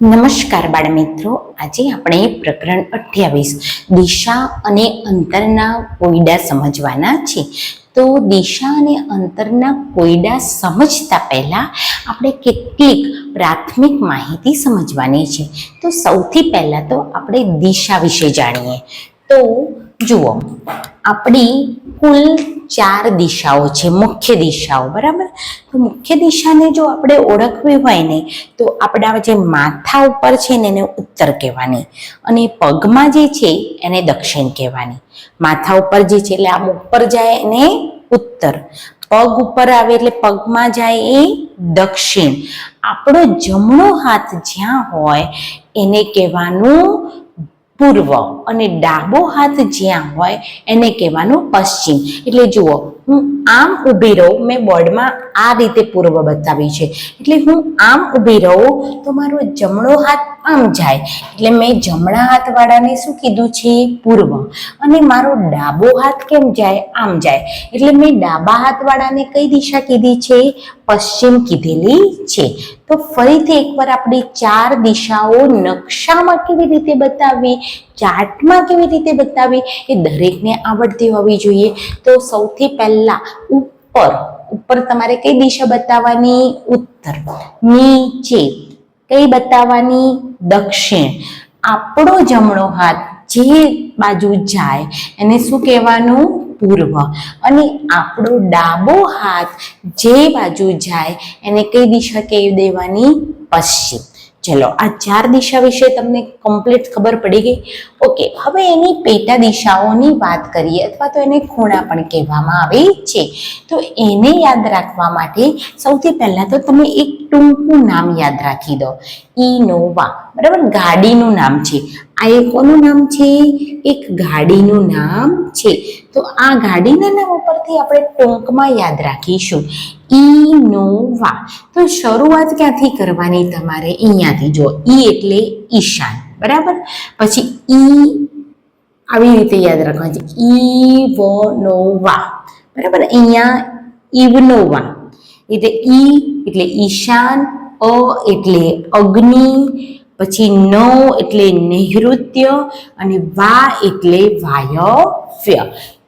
નમસ્કાર બાળ મિત્રો આજે આપણે પ્રકરણ અઠ્યાવીસ, દિશા અને અંતરના કોયડા સમજવાના છે. તો દિશા અને અંતરના કોયડા સમજતા પહેલા આપણે કેટલીક પ્રાથમિક માહિતી સમજવાની છે. તો સૌથી પહેલા તો આપણે દિશા વિશે જાણીએ. તો જુઓ, આપણી કુલ ચાર દિશાઓ છે, મુખ્ય દિશાઓ, બરાબર? તો મુખ્ય દિશાને જો આપણે ઓળખવી હોય ને, તો આપણા જે માથા ઉપર છે ને, એને ઉત્તર કહેવાની અને પગમાં જે છે, એને દક્ષિણ કહેવાની. માથા ઉપર જે છે, એટલે આમ ઉપર જાય એને ઉત્તર. પગ ઉપર આવે એટલે પગમાં જાય એ દક્ષિણ. આપણો જમણો હાથ જ્યાં હોય, એને કહેવાનું પૂર્વ અને ડાબો હાથ જ્યાં હોય એને કહેવાનું પશ્ચિમ. એટલે જુઓ, હું આમ ઊભી રહું, મેં બોર્ડમાં આ રીતે પૂર્વ બતાવી છે. એટલે હું આમ ઊભી રહું તો મારો જમણો હાથ આમ જાય. એટલે મેં જમણા હાથવાળાને શું કીધું છે? પૂર્વ. અને મારો ડાબો હાથ કેમ જાય? આમ જાય. એટલે મેં ડાબા હાથવાળાને કઈ દિશા કીધી છે? પશ્ચિમ કીધેલી છે. તો ફરીથી એકવાર આપણે ચાર દિશાઓ નકશામાં કેવી રીતે બતાવવી? ચાર્ટમાં કેવી રીતે બતાવવી? એ દરેકને આવડતી હોવી જોઈએ. તો સૌથી પહેલા ઉપર ઉપર તમારે કઈ દિશા બતાવવાની? ઉત્તર. નીચે. કઈ બતાવવાની? દક્ષિણ. આપણો જમણો હાથ જે બાજુ જાય, એને શું કહેવાનું? પૂર્વ. અને આપણો ડાબો હાથ જે બાજુ જાય, એને કઈ દિશા કહી દેવાની? પશ્ચિમ. ચલો, આ ચાર દિશા વિશે તમને કમ્પ્લીટ ખબર પડી ગઈ. ઓકે હવે એની પેટા દિશાઓની વાત કરીએ, અથવા તો એને ખૂણા પણ કહેવામાં આવે છે. તો એને યાદ રાખવા માટે સૌથી પહેલા તો તમે એક ટૂંકું નામ યાદ રાખી દો. ઇનોવા બરાબર? ગાડીનું નામ છે. આ એ કોનું નામ છે? એક ગાડીનું નામ છે. તો આ ગાડીના નામ ઉપરથી આપણે ટૂંકમાં યાદ રાખીશું. ઇનોવા તો શરૂઆત ક્યાંથી કરવાની તમારે? અહીંયાથી જો, ઈ એટલે ઈશાન. બરાબર? પછી ઈ આવી રીતે યાદ રાખવાનું છે. ઈવનોવા. બરાબર? અહીંયા ઇવનોવા એટલે ઈ એટલે ઈશાન, અ એટલે અગ્નિ પછી નવ એટલે નૈઋત્ય અને વા એટલે વાયવ્ય.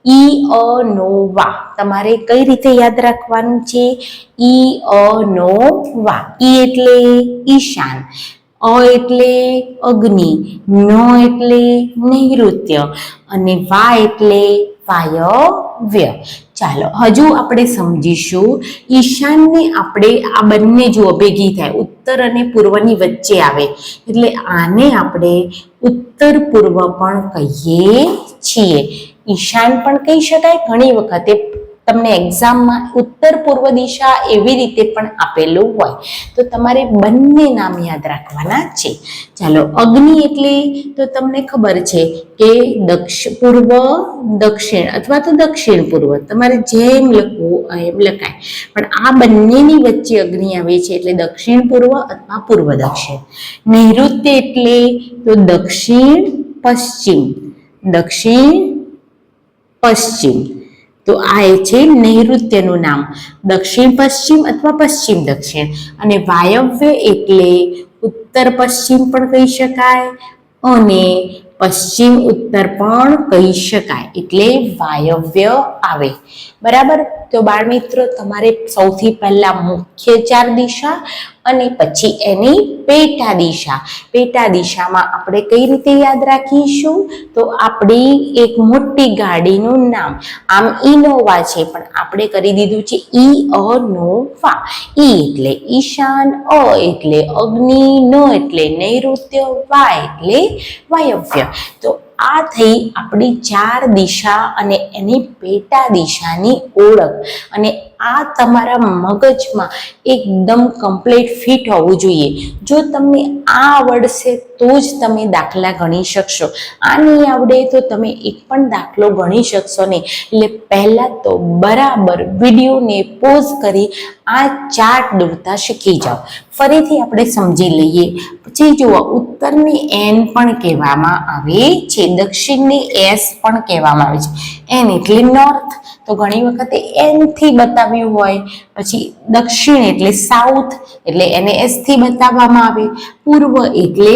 ઈ, અ, નો, વા. તમારે કઈ રીતે યાદ રાખવાનું છે? ઈ, અ, નો, વા. ઈ એટલે ઈશાન. અ એટલે અગ્નિ. ન એટલે નૈઋત્ય. અને વા એટલે વાયવ્ય ચાલો, હજુ આપણે સમજીશું. ઈશાનને આપણે આ બંને જુઓ, ભેગી થાય. ઉત્તર અને પૂર્વની વચ્ચે આવે. એટલે આને આપણે ઉત્તર પૂર્વ પણ કહીએ છીએ. ઈશાન પણ કહી શકાય, ઘણી વખતે તમને એક્ઝામમાં ઉત્તર પૂર્વ દિશા એવી રીતે પણ આપેલું હોય. તો તમારે બંને નામ યાદ રાખવાના છે. ચાલો, અગ્નિ એટલે તો તમને ખબર છે કે દક્ષ પૂર્વ, દક્ષિણ અથવા તો દક્ષિણ પૂર્વ. તમારે જેમ લખવું એમ લખાય. પણ આ બંનેની વચ્ચે અગ્નિ આવે છે એટલે દક્ષિણ પૂર્વ અથવા પૂર્વ દક્ષિણ. નૈઋત્ય એટલે તો દક્ષિણ પશ્ચિમ. દક્ષિણ પશ્ચિમ. તો આ એ છે નૈઋત્યનું નામ. દક્ષિણ, પશ્ચિમ અથવા પશ્ચિમ દક્ષિણ. અને વાયવ્ય એટલે ઉત્તર, પશ્ચિમ પણ કહી શકાય અને પશ્ચિમ, ઉત્તર પણ કહી શકાય. એટલે વાયવ્ય આવે. બરાબર? તો બાળ મિત્રો તમારે સૌથી પહેલા મુખ્ય ચાર દિશા અને પછી એની પેટા દિશા પેટા દિશામાં આપણે કઈ રીતે યાદ રાખીશું? તો આપણી એક મોટી ગાડીનું નામ. આમ ઇનોવા છે, પણ આપણે કરી દીધું છે ઈ અનોવા. ઈ એટલે ઈશાન, અ એટલે અગ્નિ, ન એટલે નૈઋત્ય, વા એટલે વાયવ્ય. તો આ થઈ આપણી ચાર દિશા અને એની પેટા દિશાની ઓળખ. અને આ તમારા મગજમાં એકદમ કમ્પ્લીટ ફિટ હોવું જોઈએ. જો તમને આ આવડશે તો જ તમે દાખલા ગણી શકશો. આ નહીં આવડે તો તમે એક પણ દાખલો ગણી શકશો નહીં. એટલે પહેલાં તો બરાબર વિડીયોને પોઝ કરી આ ચાર્ટ દોરતા શીખી જાઓ. ફરીથી આપણે સમજી લઈએ. પછી જુઓ, ઉત્તરની એન પણ કહેવામાં આવે છે. દક્ષિણની એસ પણ કહેવામાં આવે છે. એન એટલે નોર્થ તો ઘણી વખતે એનથી બતાવ્યું હોય, પછી દક્ષિણ એટલે સાઉથ એટલે એને એસથી બતાવવામાં આવે. પૂર્વ એટલે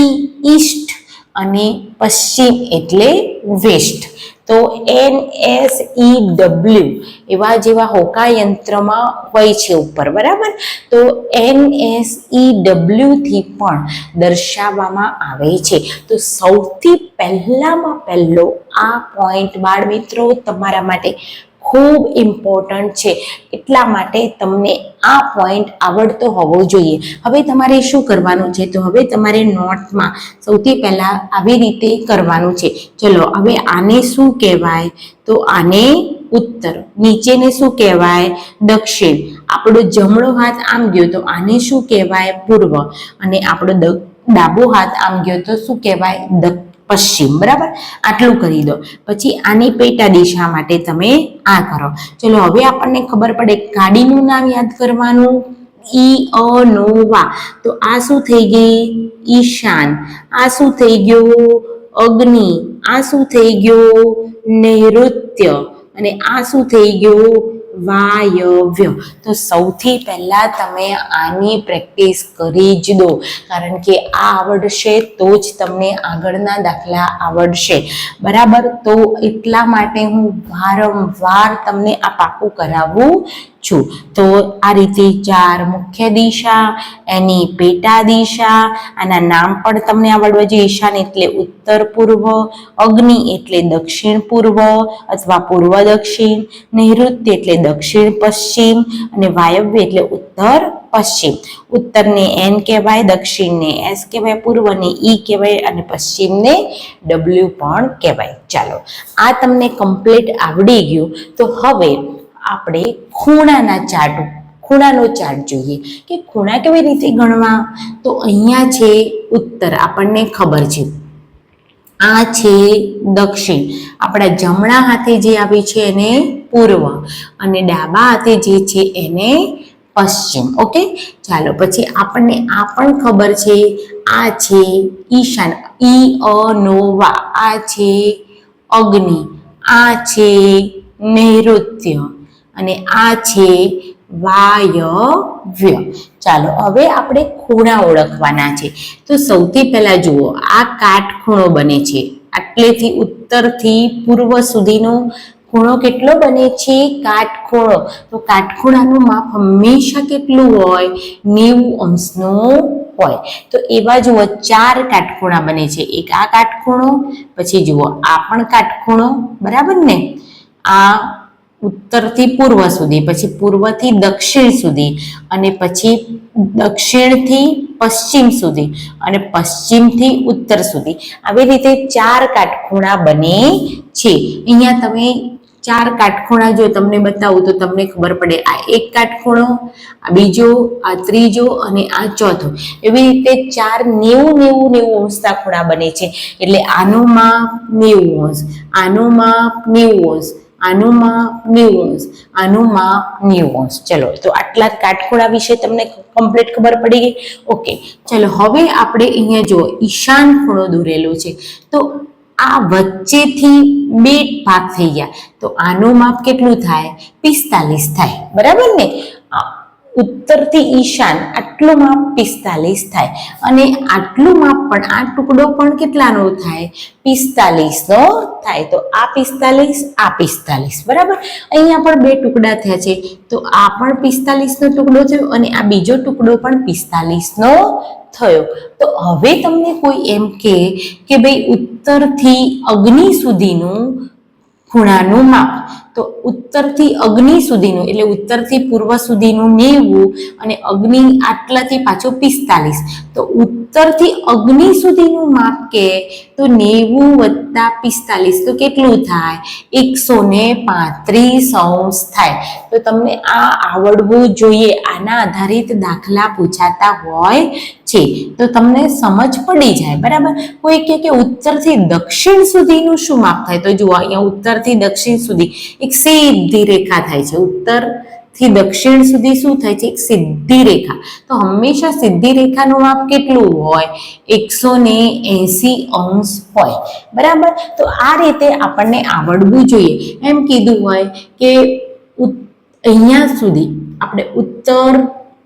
ઈ ઈસ્ટ અને પશ્ચિમ એટલે વેસ્ટ તો એન એસ ઈ ડબલ્યુ એવા જેવા હોકા યંત્રમાં હોય છે ઉપર, બરાબર? તો એન એસ ઈ ડબલ્યુથી પણ દર્શાવવામાં આવે છે. તો સૌથી પહેલામાં પહેલો આ પોઈન્ટ બાળ મિત્રો તમારા માટે ખૂબ ઇમ્પોર્ટન્ટ છે. એટલા માટે તમને આ પોઈન્ટ આવડતો હોવો જોઈએ. હવે તમારે શું કરવાનું છે? તો હવે તમારે નોટમાં સૌથી પહેલાં આવી રીતે કરવાનું છે. ચલો, હવે આને શું કહેવાય? તો આને ઉત્તર, નીચેને શું કહેવાય? દક્ષિણ. આપણો જમણો હાથ આમ ગયો તો આને શું કહેવાય? પૂર્વ. અને આપણો ડાબો હાથ આમ ગયો તો શું કહેવાય? દક્ષિણ. પશ્ચિમ, બરાબર? આટલું કરી દો. પછી આની પેટા દિશા માટે તમે આ કરો. ચલો, હવે આપણને ખબર પડે ગાડીનું નામ યાદ કરવાનું. ઈ, અ, નો, વા. તો આ શું થઈ ગઈ? ઈશાન. આ શું થઈ ગયું? અગ્નિ. આ શું થઈ ગયું? નૈઋત્ય. અને આ શું થઈ ગયું? વાયવ્ય. તો સૌથી પહેલાં તમે આની પ્રેક્ટિસ કરી જ દો. કારણ કે આ આવડશે તો જ તમને આગળના દાખલા આવડશે. બરાબર? તો એટલા માટે હું વારંવાર તમને આ પાકું કરાવું છું. તો આ રીતે ચાર મુખ્ય દિશા, એની પેટા દિશા, આના નામ પણ તમને આવડવા જોઈએ ઈશાન એટલે ઉત્તર પૂર્વ, અગ્નિ એટલે દક્ષિણ પૂર્વ, અથવા પૂર્વ દક્ષિણ, નૈઋત્ય એટલે દક્ષિણ પશ્ચિમ, અને વાયવ્ય એટલે ઉત્તર પશ્ચિમ. ઉત્તરને એન કહેવાય, દક્ષિણને એસ કહેવાય, પૂર્વને ઈ કહેવાય, અને પશ્ચિમને ડબલ્યુ પણ કહેવાય. ચાલો, આ તમને કમ્પ્લીટ આવડી ગયું. તો હવે આપણે ખૂણાના ચાર્ટ, ખૂણાનો ચાર્ટ જોઈએ. કે ખૂણા કેવી રીતે ગણવા? તો અહીંયા છે ઉત્તર, આપણને ખબર છે. આ છે દક્ષિણ. આપણા જમણા હાથે જે આવી છે એને પૂર્વ અને ડાબા હાથે જે છે એને પશ્ચિમ. ઓકે? ચાલો, પછી આપણને આ પણ ખબર છે. આ છે ઈશાન, ઈ, અ, નો, વા. આ છે અગ્નિ. આ છે નૈઋત્ય. અને આ છે વાયવ્ય. ચાલો, હવે આપણે ખૂણા ઓળખવાના છે. તો સૌથી પહેલા જુઓ, આ કાટખૂણો બને છે. આટલેથી ઉત્તરથી પૂર્વ સુધીનો ખૂણો કેટલો બને છે? કાટખૂણો. તો કાટખૂણાનું માપ હંમેશા કેટલું હોય? નેવું અંશનું હોય. તો એવા જુઓ, ચાર કાટખૂણા બને છે. એક આ કાટખૂણો, પછી જુઓ, આ પણ કાટખૂણો. બરાબર ને? આ ઉત્તરથી પૂર્વ સુધી, પછી પૂર્વથી દક્ષિણ સુધી અને પછી દક્ષિણથી પશ્ચિમ સુધી અને પશ્ચિમથી ઉત્તર સુધી. આવી રીતે ચાર કાટખૂણા બને છે. અહીંયા તમે ચાર કાટખૂણા જો તમને બતાવું તો તમને ખબર પડે આ એક કાટખૂણો, આ બીજો, આ ત્રીજો અને આ ચોથો. એવી રીતે ચાર નેવું નેવું નેવું અંશના ખૂણા બને છે. એટલે આનો માપ નેવું અંશ, આનો માપ નેવું અંશ આનું ન્યુઓન્સ નેવું ન્યુઓન્સ ચલો, તો આટલા કાટખૂણા વિશે તમને કમ્પ્લીટ ખબર પડી ગઈ? ઓકે ચલો, હવે આપણે અહીંયા જો ઈશાન ખૂણો દોરેલો છે, તો આ વચ્ચેથી બે ભાગ થઈ ગયા. તો આનું માપ કેટલું થાય? પિસ્તાલીસ થાય. બરાબર ને? ઉત્તરથી ઈશાન આટલું માપ પિસ્તાલીસ થાય. અને આટલું માપ પણ, આ ટુકડો પણ કેટલાનો થાય? પિસ્તાલીસનો થાય. તો આ પિસ્તાલીસ આ પિસ્તાલીસ, બરાબર? અહીંયા પણ બે ટુકડા થયા છે. તો આ પણ પિસ્તાલીસનો ટુકડો થયો અને આ બીજો ટુકડો પણ પિસ્તાલીસનો થયો. તો હવે તમને કોઈ એમ કે કે ભાઈ ઉત્તરથી અગ્નિ સુધીનું ખૂણાનું માપ. તો ઉત્તરથી અગ્નિ સુધીનું, એટલે ઉત્તરથી પૂર્વ સુધીનું નેવું અને અગ્નિ આટલાથી પાછો પિસ્તાલીસ. તો ઉત્તરથી અગ્નિ સુધીનું માપ કે તો નેવું વત્તા પિસ્તાલીસ, તો કેટલું થાય? એકસો ને પાંત્રીસ અંશ થાય. તો તમને આ આવડવું જોઈએ, આના આધારિત દાખલા પૂછાતા હોય છે. તો તમને સમજ પડી જાય, બરાબર? કોઈ કે ઉત્તરથી દક્ષિણ સુધીનું શું માપ થાય? તો જુઓ, અહીંયા ઉત્તરથી દક્ષિણ સુધી એક સીધી રેખા થાય છે. ઉત્તરથી દક્ષિણ સુધી શું થાય છે? એક સીધી રેખા. તો હંમેશા સીધી રેખાનું માપ કેટલું હોય? એકસો ને એસી અંશ હોય. બરાબર? તો આ રીતે આપણને આવડવું જોઈએ. એમ કીધું હોય કે અહીંયા સુધી આપણે ઉત્તર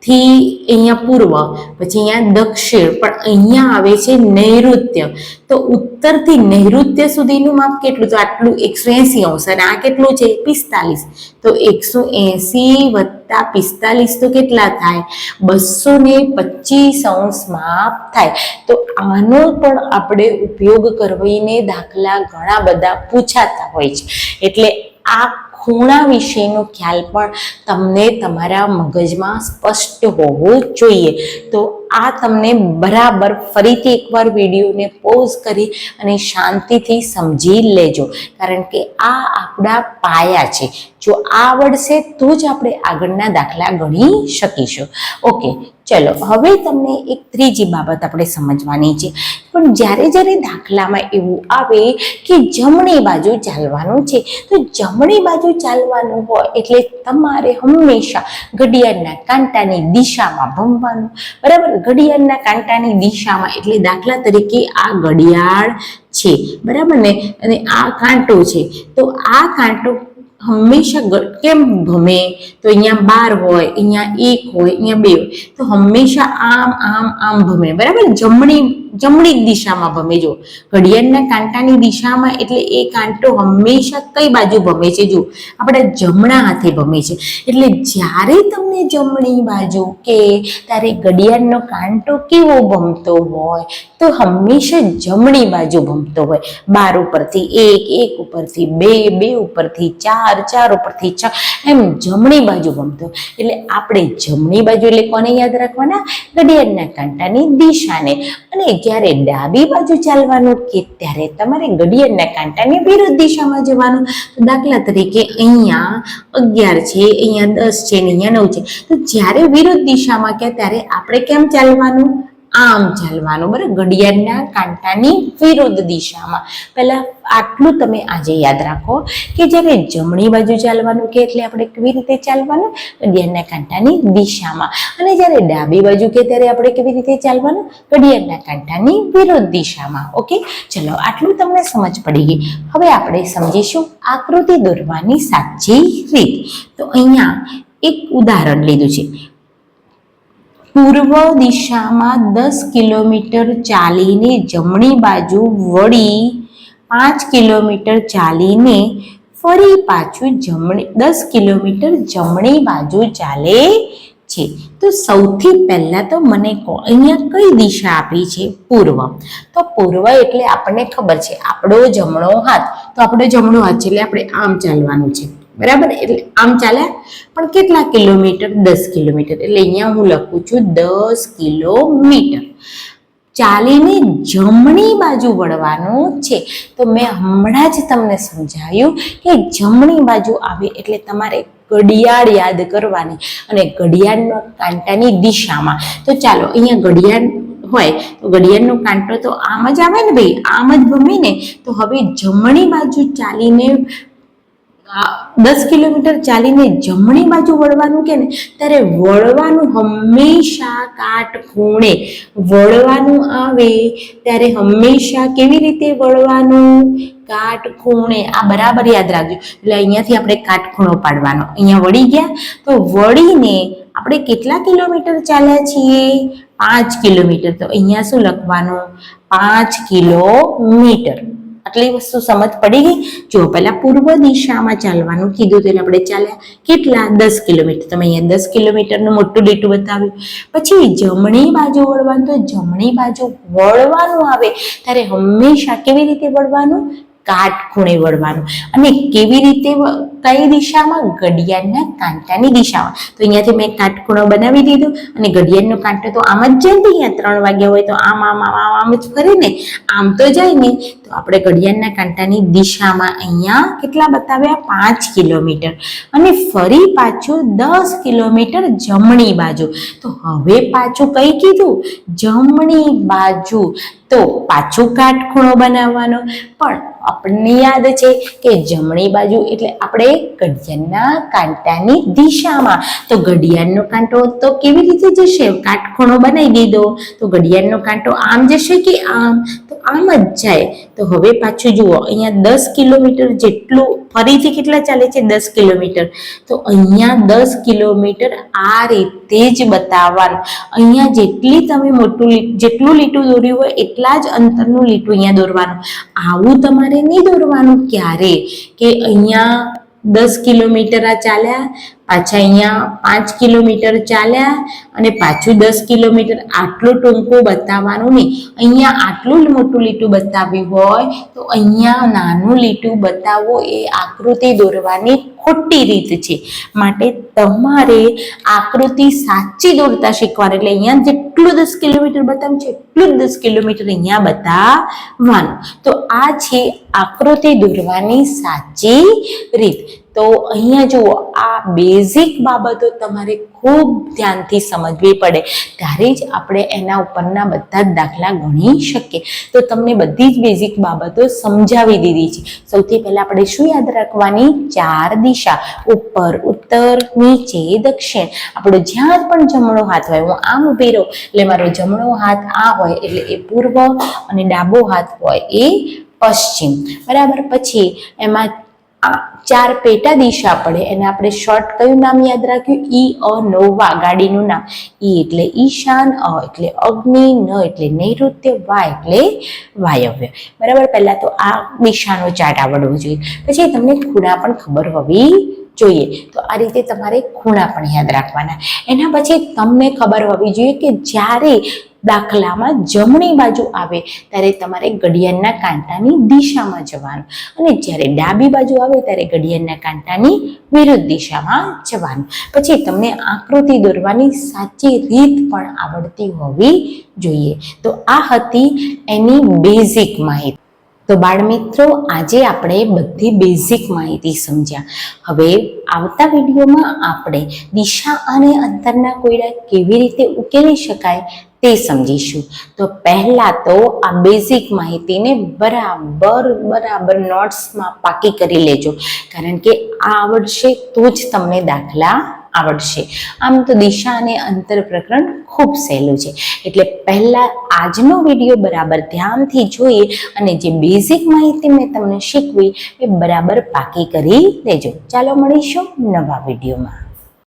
થી અહીંયા પૂર્વ, પછી અહીંયા દક્ષિણ, પણ અહીંયા આવે છે નૈઋત્ય. તો ઉત્તરથી નૈઋત્ય સુધીનું માપ કેટલું? તો આટલું એકસો એસી અંશ, અને આ કેટલું છે? પિસ્તાલીસ. તો એકસો એસી વત્તા પિસ્તાલીસ તો કેટલા થાય? બસો ને પચીસ અંશ માપ થાય. તો આનો પણ આપણે ઉપયોગ કરીને દાખલા ઘણા બધા પૂછાતા હોય છે. એટલે આ ખૂણા વિશેનો ખ્યાલ પણ તમને તમારા મગજમાં સ્પષ્ટ હોવો જોઈએ. તો આ તમને બરાબર ફરીથી એકવાર વિડીયોને પોઝ કરી અને શાંતિથી સમજી લેજો. કારણ કે આ આપણા પાયા છે. જો આવડશે તો જ આપણે આગળના દાખલા ગણી શકીશું. ઓકે ચલો, હવે તમને એક ત્રીજી બાબત આપણે સમજવાની છે. પણ જ્યારે જ્યારે દાખલામાં એવું આવે કે જમણી બાજુ ચાલવાનું છે, તો જમણી બાજુ ચાલવાનું હોય એટલે તમારે હંમેશા ઘડિયાળના કાંટાની દિશામાં ભમવાનું. બરાબર? ઘડિયાળના કાંટાની દિશામાં એટલે દાખલા તરીકે આ ઘડિયાળ છે. બરાબર ને? અને આ કાંટો છે. તો આ કાંટો હંમેશા કેમ ભમે? તો અહીંયા બાર હોય, અહીંયા એક હોય, અહીંયા બે હોય. તો હંમેશા આમ આમ આમ ભમે. બરાબર? જમણી જમણી દિશામાં ભમે. જો ઘડિયાળના કાંટાની દિશામાં એટલે એ કાંટો હંમેશા કઈ બાજુ ભમે છે? જો આપણે જમણા હાથે ભમે છે. એટલે જ્યારે તમને જમણી બાજુ કે ત્યારે ઘડિયાળનો કાંટો કેવો ભમતો હોય, તો હંમેશા જમણી બાજુ ભમતો હોય. બાર ઉપરથી એક એક ઉપરથી બે બે ઉપરથી ચાર ચાર ઉપરથી છ. એમ જમણી બાજુ ગમતો. એટલે આપણે જમણી બાજુ એટલે કોને યાદ રાખવાના? ઘડિયાળના કાંટાની દિશાને. અને જ્યારે ડાબી બાજુ ચાલવાનું કે ત્યારે તમારે ઘડિયાળના કાંટાની વિરુદ્ધ દિશામાં જવાનું. તો દાખલા તરીકે અહીંયા અગિયાર છે, અહીંયા દસ છે, ને અહીંયા નવ છે. તો જ્યારે વિરુદ્ધ દિશામાં કે ત્યારે આપણે કેમ ચાલવાનું? આમ ચાલવાનું. બરાબર? ઘડિયાળના કાંટાની વિરુદ્ધ દિશામાં. પહેલા આટલું તમે આજે યાદ રાખો કે જ્યારે જમણી બાજુ ચાલવાનું કે એટલે આપણે કેવી રીતે ચાલવાનું? ઘડિયાળના કાંટાની દિશામાં. અને જ્યારે ડાબી બાજુ કે ત્યારે આપણે કેવી રીતે ચાલવાનું? ઘડિયાળના કાંટાની વિરુદ્ધ દિશામાં. ઓકે? ચલો, આટલું તમને સમજ પડી ગઈ. હવે આપણે સમજીશું આકૃતિ દોરવાની સાચી રીત. તો અહીંયા એક ઉદાહરણ લીધું છે. પૂર્વ દિશામાં દસ કિલોમીટર ચાલીને જમણી બાજુ વળી પાંચ કિલોમીટર ચાલીને ફરી પાછું જમણી, દસ કિલોમીટર જમણી બાજુ ચાલે છે. તો સૌથી પહેલાં તો મને અહીંયા કઈ દિશા આપી છે? પૂર્વ. તો પૂર્વ એટલે આપણને ખબર છે, આપણો જમણો હાથ. તો આપણો જમણો હાથ છે એટલે આપણે આમ ચાલવાનું છે. બરાબર? એટલે આમ ચાલ્યા પણ કેટલા કિલોમીટર? દસ કિલોમીટર. એટલે અહીંયા હું લખું છું દસ કિલોમીટર. ચાલીને જમણી બાજુ વળવાનું છે. તો મેં હમણાં જ તમને સમજાયું કે જમણી બાજુ આવે એટલે તમારે ઘડિયાળ યાદ કરવાની અને ઘડિયાળના કાંટાની દિશામાં. તો ચાલો, અહીંયા ઘડિયાળ હોય તો ઘડિયાળનો કાંટો તો આમ જ આવે ને ભાઈ? આમ જ ગમે ને? તો હવે જમણી બાજુ ચાલીને દસ કિલોમીટર ચાલીને જમણી બાજુ વળવાનું કે ને? ત્યારે વળવાનું હંમેશા કાટ ખૂણે. વળવાનું આવે ત્યારે હંમેશા કેવી રીતે વળવાનું? કાટ ખૂણે. આ બરાબર યાદ રાખજો. એટલે અહીંયાથી આપણે કાટખૂણો પાડવાનો. અહીંયા વળી ગયા. તો વળીને આપણે કેટલા કિલોમીટર ચાલ્યા છીએ? પાંચ કિલોમીટર. તો અહીંયા શું લખવાનું? પાંચ કિલોમીટર. આટલી વસ્તુ સમજ પડી ગઈ? જો પહેલા પૂર્વ દિશામાં ચાલવાનું કીધું એટલે આપણે ચાલ્યા કેટલા? દસ કિલોમીટર. તમે અહીંયા દસ કિલોમીટરનું મોટું લીટું બતાવ્યું. પછી જમણી બાજુ વળવાનું તો જમણી બાજુ વળવાનું આવે. ત્યારે હંમેશા કેવી રીતે વળવાનું? કાટખૂણે વળવાનું. અને કેવી રીતે કઈ દિશામાં? ઘડિયાળના કાંટાની દિશામાં. તો અહીંયાથી મેં કાટખૂણો બનાવી દીધો. અને ઘડિયાળનો કાંટો તો આમ જ જાય ને અહીંયા ત્રણ વાગ્યા હોય તો આમ આમ આમ આમ આમ જ ફરે ને. આમ તો જાય ને. તો આપણે ઘડિયાળના કાંટાની દિશામાં અહીંયા કેટલા બતાવ્યા? પાંચ કિલોમીટર. અને ફરી પાછું દસ કિલોમીટર જમણી બાજુ. તો હવે પાછું કઈ કીધું? જમણી બાજુ. તો પાછું કાટખૂણો બનાવવાનો. પણ આપણને યાદ છે કે જમણી બાજુ એટલે આપણે ઘડિયાળના કાંટાની દિશામાં. તો ઘડિયાળનો કાંટો તો કેવી રીતે જશે? કાટખૂણો બનાવી દીધો. તો ઘડિયાળનો કાંટો આમ જશે કે આમ? તો આમ જ જાય. તો હવે પાછું જુઓ, અહીંયા દસ કિલોમીટર જેટલું ફરીથી કેટલા ચાલે છે? દસ કિલોમીટર. તો અહીંયા દસ કિલોમીટર આ રીતે જ બતાવવાનું. અહીંયા જેટલી તમે મોટું જેટલું લીટું દોર્યું હોય એટલા જ અંતરનું લીટું અહીંયા દોરવાનું. આવું તમારે નહીં દોરવાનું ક્યારે? કે અહીંયા દસ કિલોમીટર આ ચાલ્યા પાછા અહીંયા પાંચ કિલોમીટર ચાલ્યા અને પાછું દસ કિલોમીટર આટલું ટૂંકું બતાવવાનું નહીં. અહીંયા આટલું મોટું લીટું બતાવ્યું હોય તો અહીંયા નાનું લીટું બતાવો એ આકૃતિ દોરવાની ખોટી રીત છે. માટે તમારે આકૃતિ સાચી દોરતા શીખવાનું. એટલે અહીંયા જેટલું દસ કિલોમીટર બતાવ્યું છે એટલું દસ કિલોમીટર અહીંયા બતાવવાનું. તો આ છે આકૃતિ દોરવાની સાચી રીત. તો અહીંયા જુઓ, આ બેઝિક બાબતો તમારે ખૂબ ધ્યાનથી સમજવી પડે. ત્યારે જ આપણે એના ઉપરના બધા જ દાખલા ગણી શકીએ. તો તમને બધી જ બેઝિક બાબતો સમજાવી દીધી છે. સૌથી પહેલાં આપણે શું યાદ રાખવાની? ચાર દિશા. ઉપર, ઉત્તર, નીચે, દક્ષિણ. આપણો જ્યાં પણ જમણો હાથ હોય, હું આમ ઊભી રહું, એટલે મારો જમણો હાથ આ હોય, એટલે એ પૂર્વ અને ડાબો હાથ હોય, એ પશ્ચિમ. બરાબર? પછી એમાં ચાર પેટા દિશા પડે. એને આપણે શોર્ટ કયું નામ યાદ રાખ્યું? ઈ, અ નોવા ગાડીનું નામ. ઈ એટલે ઈશાન, અ એટલે અગ્નિ, ન એટલે નૈઋત્ય, વા એટલે વાયવ્ય. બરાબર? પહેલાં તો આ દિશાનો ચાર્ટ આવડવો જોઈએ. પછી તમને ખૂણા પણ ખબર હોવી જોઈએ. તો આ રીતે તમારે ખૂણા પણ યાદ રાખવાના. એના પછી તમને ખબર હોવી જોઈએ કે જ્યારે દાખલામાં જમણી બાજુ આવે, ત્યારે તમારે ઘડિયાળના કાંટાની દિશામાં જવાનું. અને જ્યારે ડાબી બાજુ આવે, ત્યારે ઘડિયાળના કાંટાની વિરુદ્ધ દિશામાં જવાનું. પછી તમને આકૃતિ દોરવાની સાચી રીત પણ આવડતી હોવી જોઈએ. તો આ હતી એની બેઝિક માહિતી. તો બાળમિત્રો, આજે આપણે બધી બેઝિક માહિતી સમજ્યા. હવે આવતા વિડીયોમાં આપણે દિશા અને અંતરના કોયડા કેવી રીતે ઉકેલી શકાય તે સમજીશું. તો પહેલાં તો આ બેઝિક માહિતીને બરાબર બરાબર નોટ્સમાં પાકી કરી લેજો. કારણ કે આ આવડશે, તો જ તમને દાખલા આવડશે. આમ તો દિશા અને અંતર પ્રકરણ ખૂબ સહેલું છે. એટલે પહેલાં આજનો વીડિયો બરાબર ધ્યાનથી જોઈએ અને જે બેઝિક માહિતી મેં તમને શીખવી, એ બરાબર પાકી કરી લેજો ચાલો મળીશું નવા વિડીયોમાં.